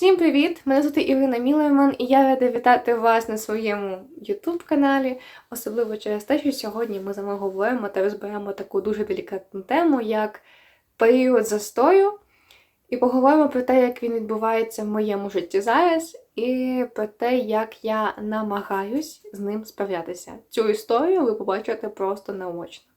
Всім привіт! Мене звати Ірина Мілеман, і я рада вітати вас на своєму YouTube каналі, особливо через те, що сьогодні ми з вами говоримо та розберемо таку дуже делікатну тему, як період застою, і поговоримо про те, як він відбувається в моєму житті зараз, і про те, як я намагаюсь з ним справлятися. Цю історію ви побачите просто наочно.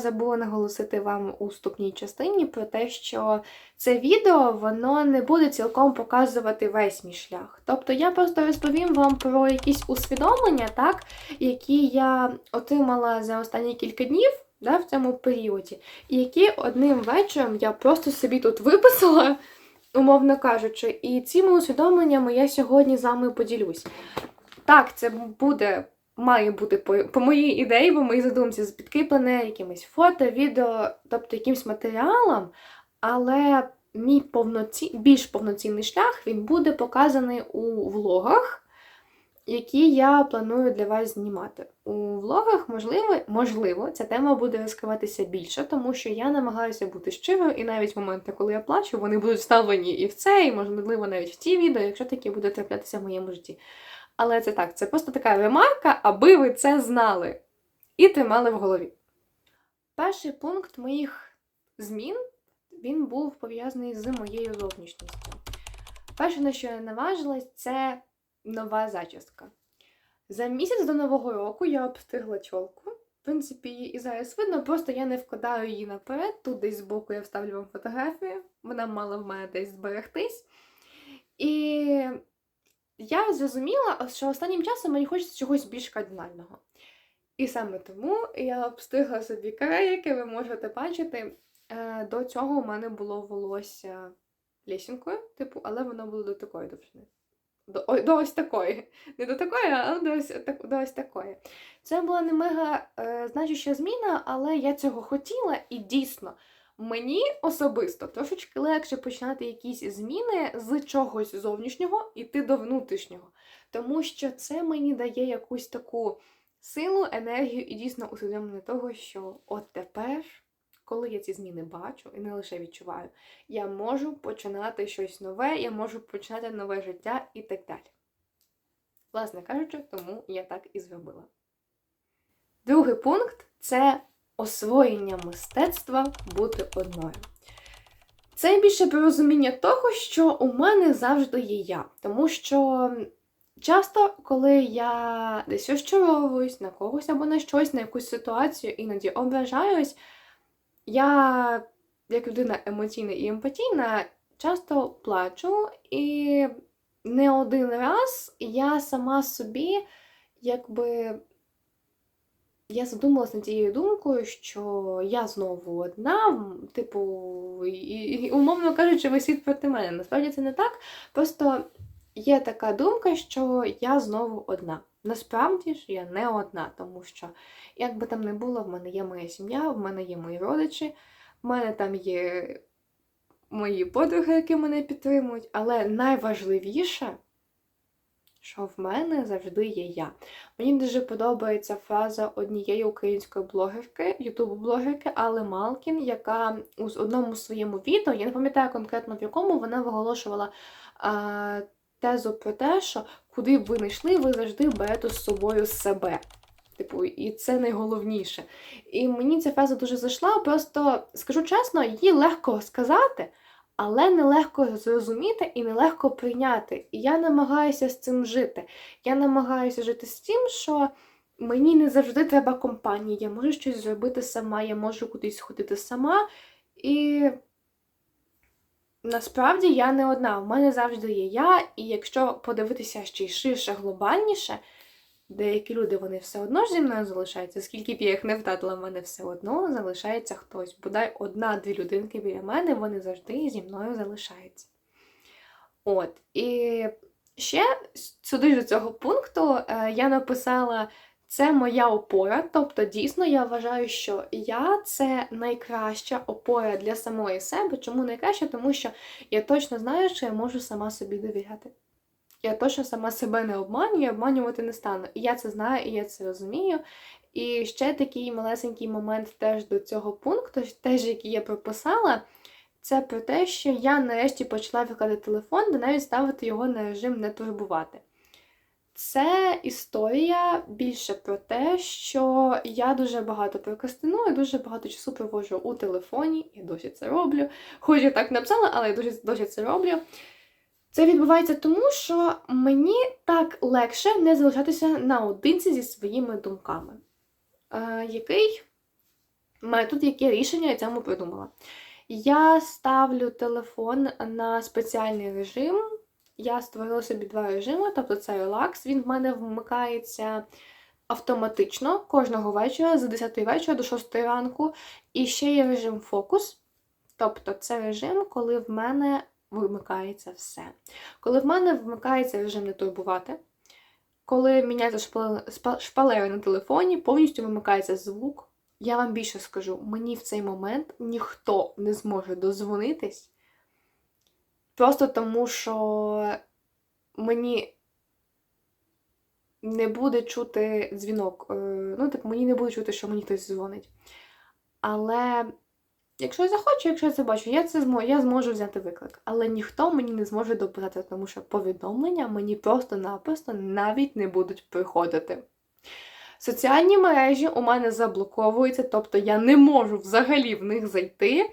Забула наголосити вам у вступній частині про те, що це відео воно не буде цілком показувати весь мій шлях. Тобто я просто розповім вам про якісь усвідомлення, так, які я отримала за останні кілька днів да, в цьому періоді, і які одним вечором я просто собі тут виписала, умовно кажучи, і цими усвідомленнями я сьогодні з вами поділюсь. Так, це буде. Має бути по, по моїй ідеї, по моїй задумці, підкріплене якимось фото, відео, тобто якимось матеріалом, але мій повноці... більш повноцінний шлях він буде показаний у влогах, які я планую для вас знімати. У влогах, можливо, можливо, ця тема буде розкриватися більше, тому що я намагаюся бути щирою, і навіть в моменти, коли я плачу, вони будуть вставлені і в це, і можливо навіть в ті відео, якщо таке буде траплятися в моєму житті. Але це так, це просто така ремарка, аби ви це знали і тримали в голові. Перший пункт моїх змін він був пов'язаний з моєю зовнішністю. Перше, на що я наважилась, це нова зачіска. За місяць до Нового року я обстригла чолку. В принципі, її і зараз видно, просто я не вкладаю її наперед. Тут десь збоку я вставлю вам фотографію, вона мала в мене десь зберегтись. І я зрозуміла, що останнім часом мені хочеться чогось більш кардинального. І саме тому я обстигла собі каре, яке ви можете бачити. Е, До цього у мене було волосся лісінкою, типу, але воно було до такої довжини. До, до ось такої. Не до такої, а до ось, так, до ось такої. Це була не мега е, значуща зміна, але я цього хотіла і дійсно. Мені особисто трошечки легше починати якісь зміни з чогось зовнішнього іти до внутрішнього. Тому що це мені дає якусь таку силу, енергію і дійсно усвідомлення того, що от тепер, коли я ці зміни бачу і не лише відчуваю, я можу починати щось нове, я можу починати нове життя і так далі. Власне кажучи, тому я так і зробила. Другий пункт це освоєння мистецтва бути одною. Це більше про розуміння того, що у мене завжди є я. Тому що часто, коли я десь розчаровуюсь на когось або на щось, на якусь ситуацію, іноді ображаюсь, я, як людина емоційна і емпатійна, часто плачу, і не один раз я сама собі якби я задумалася над цією думкою, що я знову одна, типу, і, і, умовно кажучи, весь проти мене. Насправді це не так. Просто є така думка, що я знову одна. Насправді ж я не одна, тому що, як би там не було, в мене є моя сім'я, в мене є мої родичі, в мене там є мої подруги, які мене підтримують, але найважливіше що в мене завжди є я. Мені дуже подобається фраза однієї української блогерки, ютуб-блогерки Алли Малкін, яка у одному своєму відео, я не пам'ятаю конкретно в якому, вона виголошувала а, тезу про те, що куди б ви не йшли, ви завжди берете з собою себе. Типу, і це найголовніше. І мені ця фраза дуже зайшла. Просто скажу чесно, її легко сказати але нелегко зрозуміти і нелегко прийняти. І я намагаюся з цим жити. Я намагаюся жити з тим, що мені не завжди треба компанії. Я можу щось зробити сама, я можу кудись ходити сама. І насправді я не одна. У мене завжди є я, і якщо подивитися ще й ширше, глобальніше. Деякі люди вони все одно ж зі мною залишаються, скільки б я їх не втратила, в мене все одно залишається хтось. Бодай одна-дві людинки біля мене, вони завжди зі мною залишаються. От, і ще сюди до цього пункту е, я написала: це моя опора. Тобто, дійсно, я вважаю, що я це найкраща опора для самої себе. Чому найкраща? Тому що я точно знаю, що я можу сама собі довіряти. Я точно сама себе не обманюю, обманювати не стану. І я це знаю, і я це розумію. І ще такий малесенький момент теж до цього пункту, теж який я прописала, це про те, що я нарешті почала викладати телефон, де навіть ставити його на режим не турбувати. Це історія більше про те, що я дуже багато прокрастиную, дуже багато часу проводжу у телефоні, я досі це роблю. Хоч я так написала, але я досі, досі це роблю. Це відбувається тому, що мені так легше не залишатися наодинці зі своїми думками. Е, який метод, яке рішення я цьому придумала? Я ставлю телефон на спеціальний режим. Я створила собі два режими, тобто це релакс. Він в мене вмикається автоматично кожного вечора з 10 вечора до 6 ранку. І ще є режим фокус. Тобто це режим, коли в мене вимикається все. Коли в мене вмикається режим не турбувати, коли міняється шпалери на телефоні, повністю вимикається звук. Я вам більше скажу, мені в цей момент ніхто не зможе дозвонитись. Просто тому, що мені не буде чути дзвінок. Е, Ну, так мені не буде чути, що мені хтось дзвонить. Але якщо я захочу, якщо я це бачу, я це зможу, я зможу взяти виклик. Але ніхто мені не зможе дописати, тому що повідомлення мені просто-напросто навіть не будуть приходити. Соціальні мережі у мене заблоковуються, тобто я не можу взагалі в них зайти.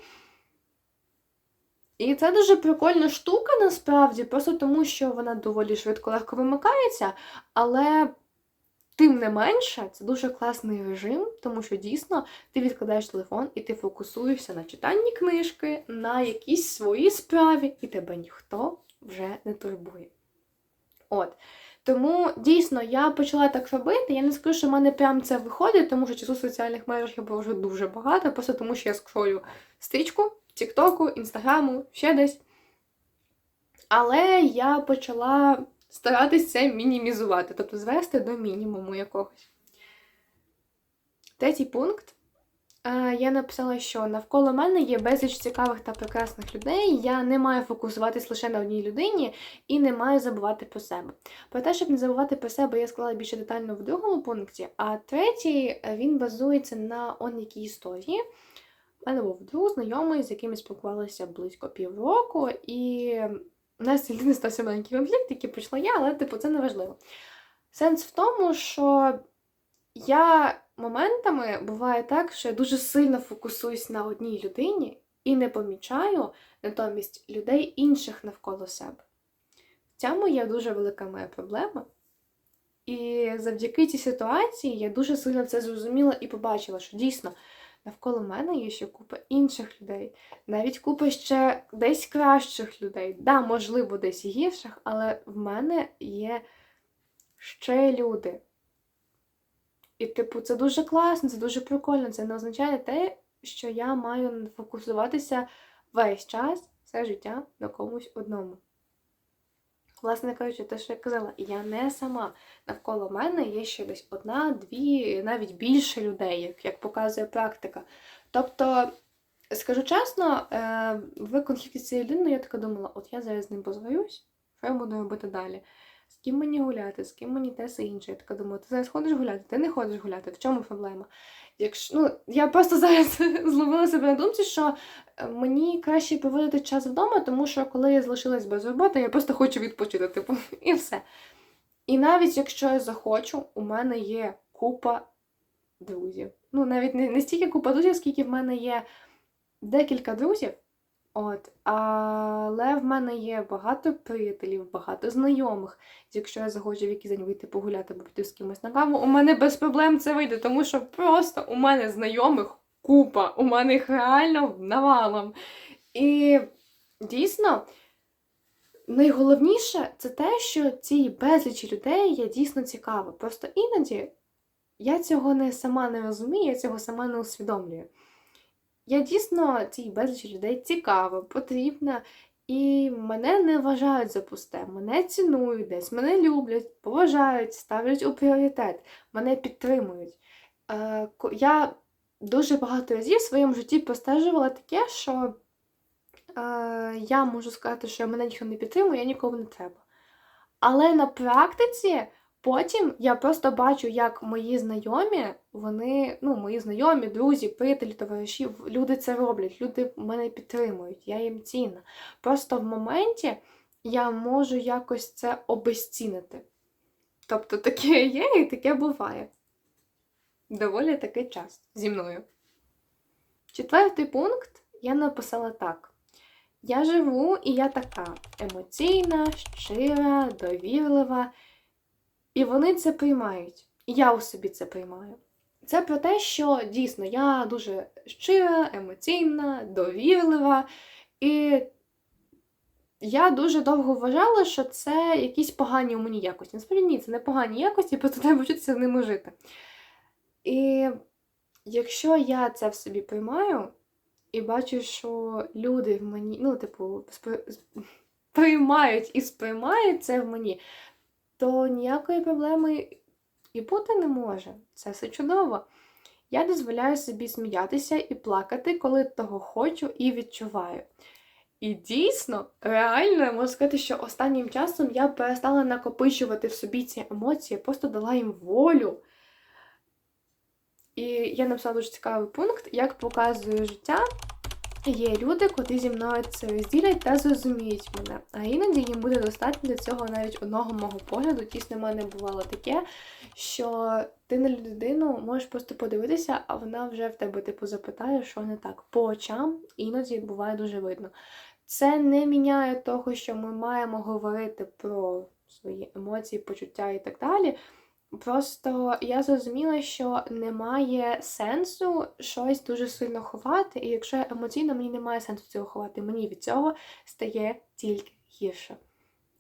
І це дуже прикольна штука насправді, просто тому що вона доволі швидко легко вимикається, але тим не менше, це дуже класний режим, тому що дійсно ти відкладаєш телефон і ти фокусуєшся на читанні книжки, на якійсь своїй справі, і тебе ніхто вже не турбує. От. Тому дійсно я почала так робити. Я не скажу, що в мене прям це виходить, тому що часу в соціальних мережах я провожу дуже багато, просто тому що я скрою стрічку. Тіктоку, Інстаграму, ще десь. Але я почала старатися це мінімізувати, тобто звести до мінімуму якогось. Третій пункт. Я написала, що навколо мене є безліч цікавих та прекрасних людей. Я не маю фокусуватись лише на одній людині і не маю забувати про себе. Про те, щоб не забувати про себе, я сказала більше детально в другому пункті, а третій він базується на он якій історії. У мене був друг, знайомий, з яким ми спілкувалися близько півроку, і у нас не стався маленький конфлікт, який прийшла я, але типу це не важливо. Сенс в тому, що я моментами буває так, що я дуже сильно фокусуюсь на одній людині і не помічаю натомість людей інших навколо себе. В цьому є дуже велика моя проблема. І завдяки цій ситуації я дуже сильно це зрозуміла і побачила, що дійсно навколо мене є ще купа інших людей, навіть купа ще десь кращих людей. Да, можливо, десь гірших, але в мене є ще люди. І, типу, це дуже класно, це дуже прикольно. Це не означає те, що я маю фокусуватися весь час, все життя на комусь одному. Власне кажучи, те, що я казала, я не сама. Навколо мене є ще десь одна, дві, навіть більше людей, як як показує практика. Тобто, скажу чесно, е, в конфлікті з цією людиною я така думала, от я зараз з ним позвоюсь, що я буду робити далі? З ким мені гуляти, з ким мені те все інше. Я така думаю, ти зараз ходиш гуляти, ти не ходиш гуляти, в чому проблема? Якщо, ну, Я просто зараз зловила себе на думці, що е, мені краще проводити час вдома, тому що коли я залишилась без роботи, я просто хочу відпочити, типу, і все. І навіть якщо я захочу, у мене є купа друзів. Ну, навіть не, не стільки купа друзів, скільки в мене є декілька друзів. От, Але в мене є багато приятелів, багато знайомих. Якщо я захочу в якийсь день вийти погуляти або піти з кимось на каву, у мене без проблем це вийде, тому що просто у мене знайомих купа, у мене їх реально навалом. І дійсно, найголовніше це те, що цій безлічі людей є дійсно цікаво. Просто іноді я цього не сама не розумію, я цього сама не усвідомлюю. Я дійсно цій безлічі людей цікава, потрібна, і мене не вважають за пусте, мене цінують десь, мене люблять, поважають, ставлять у пріоритет, мене підтримують. Е, Я дуже багато разів в своєму житті постежувала таке, що е, я можу сказати, що мене ніхто не підтримує, я нікому не треба. Але на практиці Потім я просто бачу, як мої знайомі, вони, ну, мої знайомі, друзі, приятелі, товариші, люди це роблять, люди мене підтримують, я їм цінна. Просто в моменті я можу якось це обезцінити. Тобто таке є і таке буває. Доволі таки часто зі мною. Четвертий пункт я написала так. Я живу і я така емоційна, щира, довірлива. І вони це приймають. І я у собі це приймаю. Це про те, що дійсно я дуже щира, емоційна, довірлива. І я дуже довго вважала, що це якісь погані у мені якості. Насправді ні, це не погані якості, просто треба вчитися з ними жити. І якщо я це в собі приймаю і бачу, що люди в мені, ну, типу, спри- приймають і сприймають це в мені, то ніякої проблеми і бути не може. Це все чудово. Я дозволяю собі сміятися і плакати, коли того хочу і відчуваю. І дійсно, реально, можу сказати, що останнім часом я перестала накопичувати в собі ці емоції, просто дала їм волю. І я написала дуже цікавий пункт, як показує життя. Є люди, котрі зі мною це розділять та зрозуміють мене. А іноді їм буде достатньо для цього навіть одного мого погляду. Тісно в мене бувало таке, що ти на людину можеш просто подивитися, а вона вже в тебе типу запитає, що не так. По очам іноді буває дуже видно. Це не міняє того, що ми маємо говорити про свої емоції, почуття і так далі. Просто я зрозуміла, що немає сенсу щось дуже сильно ховати, і якщо емоційно, мені немає сенсу цього ховати. Мені від цього стає тільки гірше.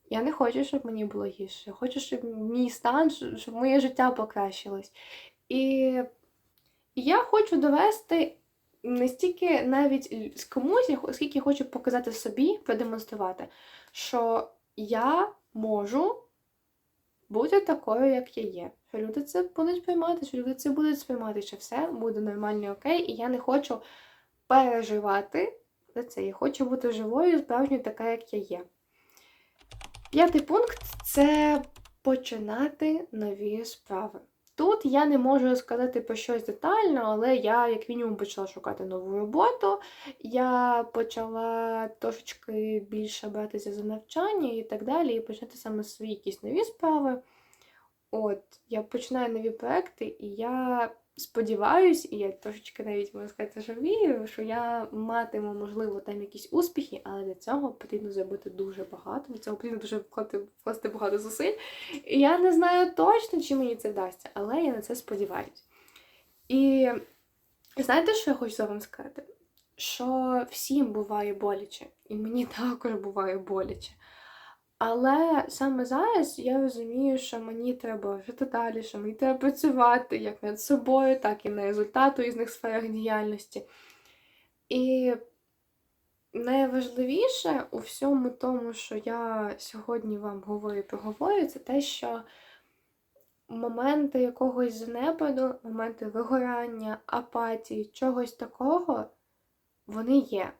Я не хочу, щоб мені було гірше. Я хочу, щоб мій стан, щоб моє життя покращилось. І я хочу довести не стільки навіть комусь, оскільки я хочу показати собі, продемонструвати, що я можу бути такою, як я є. Що люди це будуть приймати, що люди це будуть сприймати, що все буде нормально окей, і я не хочу переживати за це. Я хочу бути живою, справжньою така, як я є. П'ятий пункт це починати нові справи. Тут я не можу сказати про щось детально, але я, як мінімум, почала шукати нову роботу. Я почала трошечки більше братися за навчання і так далі, і почати саме свої якісь нові справи. От, я починаю нові проекти, і я сподіваюсь, і я трошечки навіть можу сказати, що вірю, що я матиму, можливо, там якісь успіхи, але для цього потрібно зробити дуже багато. Для цього потрібно дуже вкласти, вкласти багато зусиль. І я не знаю точно, чи мені це вдасться, але я на це сподіваюся. І знаєте, що я хочу вам сказати? Що всім буває боляче, і мені також буває боляче. Але саме зараз я розумію, що мені треба жити далі, що мені треба працювати як над собою, так і на результату різних сферах діяльності. І найважливіше у всьому тому, що я сьогодні вам говорю і проговорю, це те, що моменти якогось занепаду, моменти вигорання, апатії, чогось такого, вони є.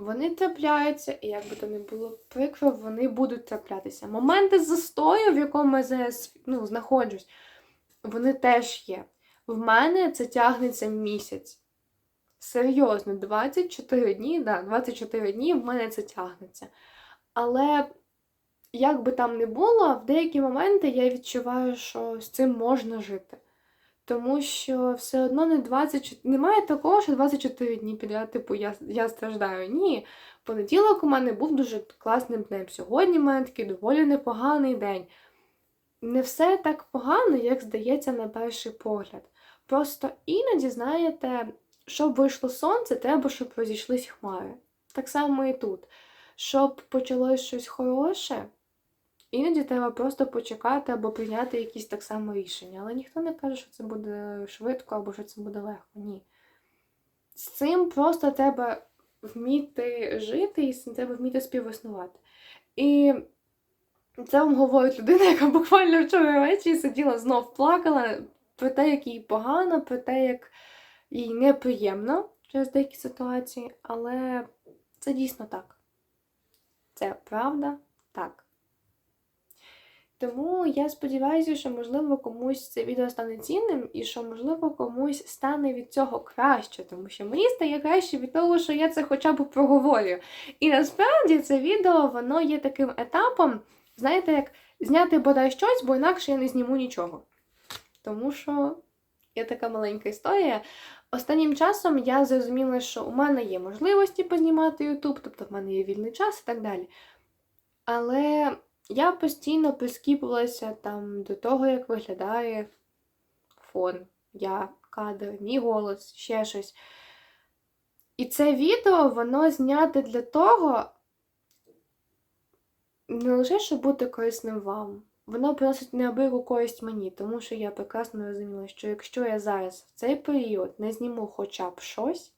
Вони трапляються, і як би то не було прикро, вони будуть траплятися. Моменти застою, в якому я зараз ну, знаходжусь, вони теж є. В мене це тягнеться місяць. Серйозно, 24 дні, да, 24 дні в мене це тягнеться. Але, як би там не було, в деякі моменти я відчуваю, що з цим можна жити. Тому що все одно не 24... немає такого, що 24 дні підряд, типу, я я страждаю. Ні. Понеділок у мене був дуже класним днем. Сьогодні в мене такий доволі непоганий день. Не все так погано, як здається, на перший погляд. Просто іноді, знаєте, щоб вийшло сонце, треба, щоб розійшлись хмари. Так само і тут. Щоб почалось щось хороше. Іноді треба просто почекати або прийняти якісь так само рішення. Але ніхто не каже, що це буде швидко або що це буде легко. Ні. З цим просто треба вміти жити і з цим треба вміти співіснувати. І це вам говорить людина, яка буквально вчора ввечері сиділа знов плакала про те, як їй погано, про те, як їй неприємно через деякі ситуації, але це дійсно так. Це правда так. Тому я сподіваюся, що можливо комусь це відео стане цінним і що, можливо, комусь стане від цього краще, тому що мені стає краще від того, що я це хоча б проговорю. І насправді це відео воно є таким етапом, знаєте, як зняти бодай щось, бо інакше я не зніму нічого. Тому що є така маленька історія. Останнім часом я зрозуміла, що у мене є можливості познімати YouTube, тобто в мене є вільний час і так далі. Але я постійно прискіпувалася там до того, як виглядає фон, я, кадр, мій голос, ще щось. І це відео, воно зняте для того, не лише щоб бути корисним вам, воно приносить неабияку користь мені, тому що я прекрасно розуміла, що якщо я зараз в цей період не зніму хоча б щось,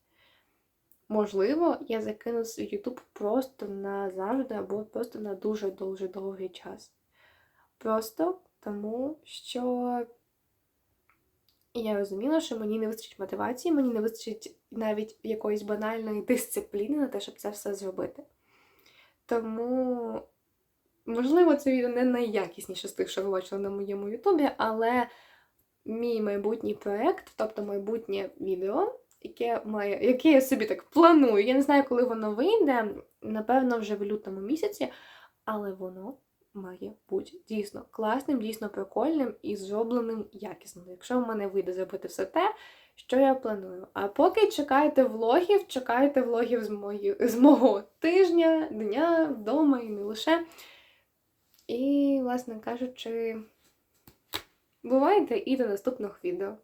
можливо, я закину свій YouTube просто назавжди або просто на дуже-дуже довгий час. Просто тому, що я розуміла, що мені не вистачить мотивації, мені не вистачить навіть якоїсь банальної дисципліни на те, щоб це все зробити. Тому, можливо, це відео не найякісніше з тих, що ви бачили на моєму Ютубі, але мій майбутній проєкт, тобто майбутнє відео, яке має, яке я собі так планую. Я не знаю, коли воно вийде, напевно, вже в лютому місяці, але воно має бути дійсно класним, дійсно прикольним і зробленим якісно. Якщо в мене вийде зробити все те, що я планую. А поки чекайте влогів, чекайте влогів з, мої, з мого тижня, дня, вдома і не лише. І, власне кажучи, бувайте і до наступних відео.